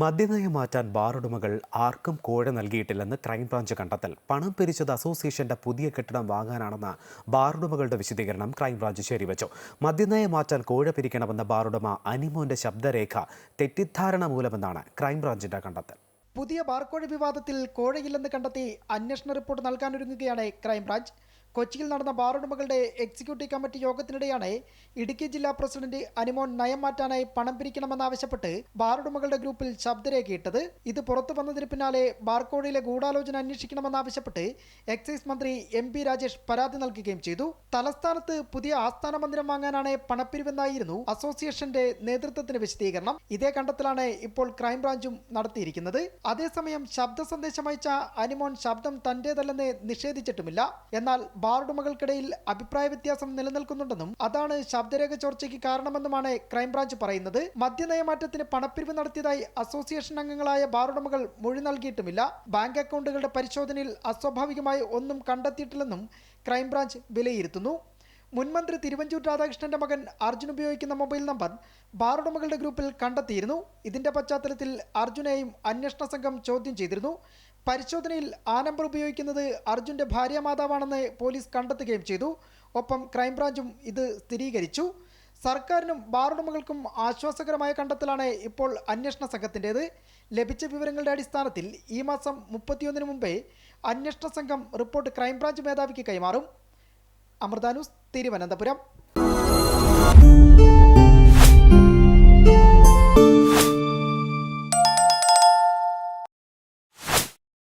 മദ്യനയം മാറ്റാൻ ബാറുടമകൾ ആർക്കും കോഴ നൽകിയിട്ടില്ലെന്ന് ക്രൈംബ്രാഞ്ച് കണ്ടെത്തൽ. പണം പിരിച്ചത് അസോസിയേഷന്റെ പുതിയ കെട്ടിടം വാങ്ങാനാണെന്ന ബാറുടമകളുടെ വിശദീകരണം ക്രൈംബ്രാഞ്ച് ശരിവച്ചു. മദ്യനയം മാറ്റാൻ കോഴ പിരിക്കണമെന്ന ബാറുടമ അനിമോന്റെ ശബ്ദരേഖ തെറ്റിദ്ധാരണ മൂലമെന്നാണ് ക്രൈംബ്രാഞ്ചിന്റെ കണ്ടെത്തൽ. പുതിയ ബാർക്കോഴ വിവാദത്തിൽ കോഴയില്ലെന്ന് കണ്ടെത്തി അന്വേഷണ റിപ്പോർട്ട് നൽകാനൊരുങ്ങുകയാണ് ക്രൈംബ്രാഞ്ച്. കൊച്ചിയിൽ നടന്ന ബാറുടമകളുടെ എക്സിക്യൂട്ടീവ് കമ്മിറ്റി യോഗത്തിനിടെയാണ് ഇടുക്കി ജില്ലാ പ്രസിഡന്റ് അനിമോൻ നയം മാറ്റാനായി പണം പിരിക്കണമെന്നാവശ്യപ്പെട്ട് ബാറുടമകളുടെ ഗ്രൂപ്പിൽ ശബ്ദരേഖയിട്ടത് ഇത് പുറത്തു വന്നതിന് പിന്നാലെ ബാർക്കോഴിയിലെ ഗൂഢാലോചന അന്വേഷിക്കണമെന്നാവശ്യപ്പെട്ട് എക്സൈസ് മന്ത്രി എം പി രാജേഷ് പരാതി നൽകുകയും ചെയ്തു. തലസ്ഥാനത്ത് പുതിയ ആസ്ഥാന മന്ദിരം വാങ്ങാനാണ് പണപ്പിരിവെന്നായിരുന്നു അസോസിയേഷന്റെ നേതൃത്വത്തിന് വിശദീകരണം. ഇതേ കണ്ടെത്തലാണ് ഇപ്പോൾ ക്രൈംബ്രാഞ്ചും നടത്തിയിരിക്കുന്നത്. അതേസമയം ശബ്ദ സന്ദേശം അയച്ച അനിമോൻ ശബ്ദം തന്റേതല്ലെന്ന് നിഷേധിച്ചിട്ടുമില്ല. എന്നാൽ ബാറുടമകൾക്കിടയിൽ അഭിപ്രായ വ്യത്യാസം നിലനിൽക്കുന്നുണ്ടെന്നും അതാണ് ശബ്ദരേഖ ചോർച്ചയ്ക്ക് കാരണമെന്നുമാണ് ക്രൈംബ്രാഞ്ച് പറയുന്നത്. മദ്യനയമാറ്റത്തിന് പണപ്പിരിവ് നടത്തിയതായി അസോസിയേഷൻ അംഗങ്ങളായ ബാറുടമകൾ മൊഴി നൽകിയിട്ടുമില്ല. ബാങ്ക് അക്കൗണ്ടുകളുടെ പരിശോധനയിൽ അസ്വാഭാവികമായി ഒന്നും കണ്ടെത്തിയിട്ടില്ലെന്നും ക്രൈംബ്രാഞ്ച് വിലയിരുത്തുന്നു. മുൻമന്ത്രി തിരുവഞ്ചൂർ രാധാകൃഷ്ണന്റെ മകൻ അർജുൻ ഉപയോഗിക്കുന്ന മൊബൈൽ നമ്പർ ബാറുടമകളുടെ ഗ്രൂപ്പിൽ കണ്ടെത്തിയിരുന്നു. ഇതിന്റെ പശ്ചാത്തലത്തിൽ അർജുനെയും അന്വേഷണ സംഘം ചോദ്യം ചെയ്തിരുന്നു. പരിശോധനയിൽ ആ നമ്പർ ഉപയോഗിക്കുന്നത് അർജുന്റെ ഭാര്യ മാതാവാണെന്ന് പോലീസ് കണ്ടെത്തുകയും ചെയ്തു. ഒപ്പം ക്രൈംബ്രാഞ്ചും ഇത് സ്ഥിരീകരിച്ചു. സർക്കാരിനും ബാറുടമകൾക്കും ആശ്വാസകരമായ കണ്ടെത്തലാണ് ഇപ്പോൾ അന്വേഷണ സംഘത്തിന്റേത്. ലഭിച്ച വിവരങ്ങളുടെ അടിസ്ഥാനത്തിൽ ഈ മാസം മുപ്പത്തിയൊന്നിന് മുമ്പേ അന്വേഷണ സംഘം റിപ്പോർട്ട് ക്രൈംബ്രാഞ്ച് മേധാവിക്ക് കൈമാറും. അമൃതാനൂസ് തിരുവനന്തപുരം.